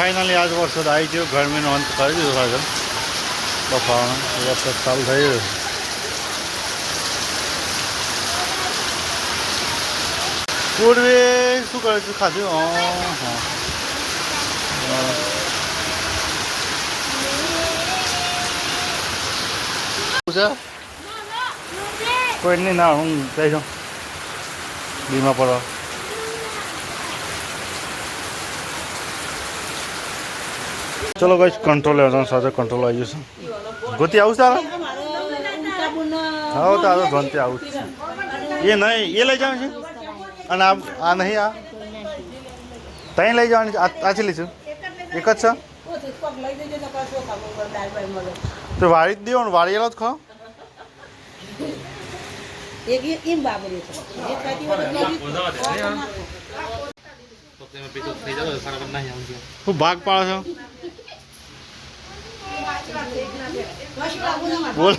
Finally આજ વરસાદ આવી ગયો. ગરમીનો અંત કરી દીધો સાહેબ બફાવાનો. વરસાદ ચાલુ થઈ ગયો પૂર્વે શું કરે છે? ખાધું? હા. કોઈ નહીં ના હું જઈ જાઉં. બીમા પડવા. ચલો કઈ કંટ્રોલ લેવાનો સાથે કંટ્રોલ આવી જશે. ગોતી આવું તારા? હા તો આ તો આવું છે. એ નહીં એ લઈ જવાનું છે? અને આ આ નહીં આ? ત્યાં લઈ જવાની છે? આ આ છે લીધું. એક જ છે? તો વાળી જ દેવાનું વાળીએલો જ ખો હું ભાગ પાડો છો? બોલો.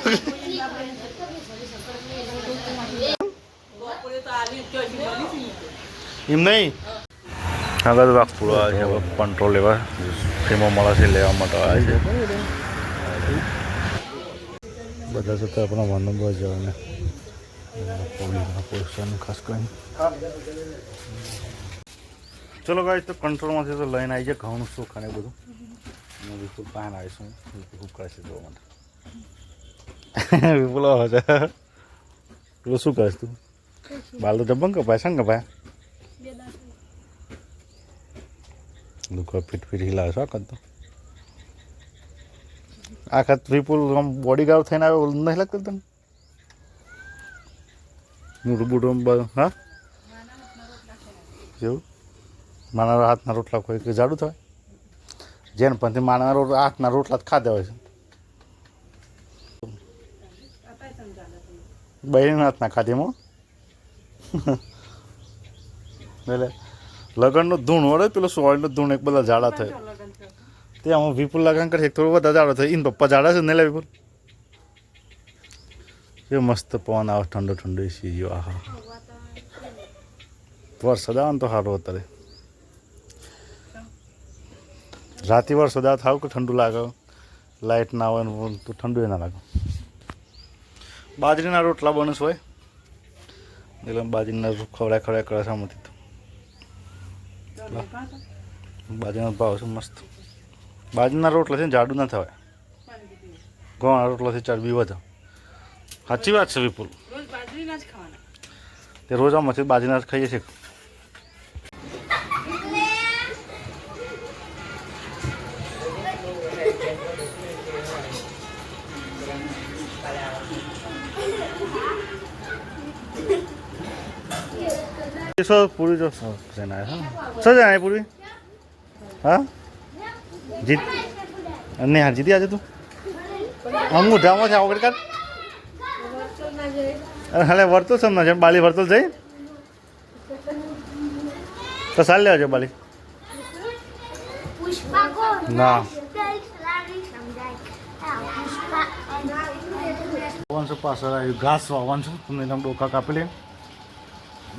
એમ નહીં? આગળ ભાગ પૂરો આવે છે કંટ્રોલ લેવા. ફીમો મળે છે લેવા માટે આવે છે. બધા સાથે આપણા માનવ જવાને. પોલીસના પોલીસનું ખાસ કરીને. ચલો ગાય તો કંટ્રોલમાંથી તો લઈને આવી જાય ઘઉંનું સુખ અને બધું. હું વિપુલ પાન આવીશું વિપુલ કરે છે જોવા માટે. વિપુલ આવે છે. પેલું શું કરશ તું? બાલ તો જબ્બંગ કપાય શંગ કપાય? લોકો ફીટ ફીટ હિલાવે છે આખા તો. આખા વિપુલ આમ બોડી ગાર્ડ થઈને આવે નથી નહીં લાગતું તને? મોટું બુટું બધું હા? જેવું મારા હાથના રોટલા કોઈ કે જાડું થાય? જેને પણ માણસ હાથના રોટલા જ ખાધા હોય છે. બહેન હાથના ખાધીમાં એટલે લગ્નનું ધૂણ વળે, પેલું સોળનું ધૂણ એક બધા જાડા થાય. તે હું વિપુલ લગન કરે થોડું બધા જાડો થાય. એને પપ્પા જાડા છે ને લે વિપુલ? એ મસ્ત પવન આવે, ઠંડો ઠંડો સી ગયો આહા. વરસાદ આવે ને તો સારું અત્યારે. રાતે વાર સદા થાવ કે ઠંડુ લાગે? લાઇટ ના આવે તો ઠંડુ ના લાગે. બાજરીના રોટલા બનસ હોય. એટલે બાજરીના ખવડાય ખવડાય કરે છે આમાંથી તો બાજરીનો ભાવ છે મસ્ત. બાજરીના રોટલા છે ને જાડું ના થવાય. ઘઉંના રોટલાથી ચરબી વધે. સાચી વાત છે વિપુલ. તે રોજ આમાંથી બાજરીના જ ખાઈએ છીએ. સો પૂરી જો સો જણા હા સો જણા પૂરી હા જીત અને હા જીતી આજે તું આમ મોઢામાં છે કાઢ અરે હાલે વર્તુળ સમ છે બાલી વર્તુળ જઈ તો સાલ લેવા છે બાલી ના વાવન છું પાછળ આવ્યું ઘાસ વાવવાનું છું તમને એમ ડોકા કાપી લે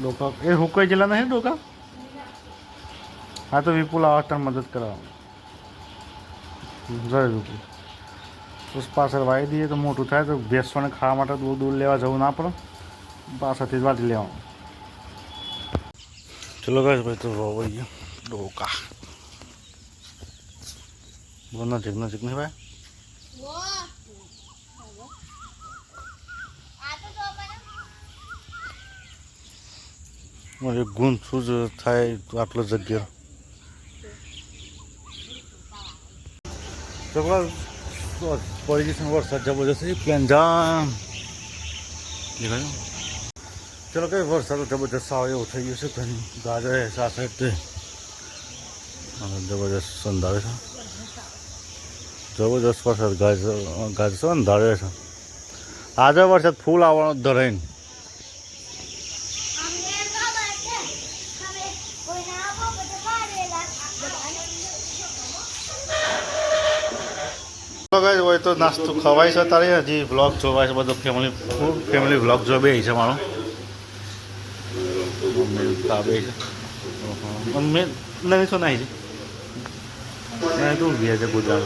ડોકા. એ હુકાઈ જિલ્લા નહીં ડોકા? હા, તો વિપુલ આવા મદદ કરાવો જય વિપુલ. બસ પાછળ વાવી દઈએ તો મોટું થાય તો ભેંસોને ખાવા માટે દૂર દૂધ લેવા જવું ના પડે. પાછળથી જ વાટી લેવાનું. ચલો ગાય ભાઈ, તો વાવાઈ ગયો ડોકા. નજીક નજીક નહીં ભાઈ? મારે ગુણ શું જ થાય આટલો જગ્યા? છે વરસાદ જબરજસ્ત એ પ્લેન જામ દેખાય ચલો, કઈ વરસાદ જબરજસ્ત આવે એવું થઈ ગયું છે? ઘણી ગાજર સાથે જબરજસ્ત સંધારે છે. જબરજસ્ત વરસાદ ગાજ ગાજ છે છે. આજે વરસાદ ફૂલ આવવાનો ધરાઈને ગાઈસ હોય તો નાસ્તો ખવાય છે તારે. હજી વ્લોગ જોવાય છે બધો ફેમિલી ફૂલ ફેમિલી વ્લોગ બે છે મારો. તાબે છે. મમ્મી નહીં શું નાઈ છે? મેં તો ગયા છે ગુજરાત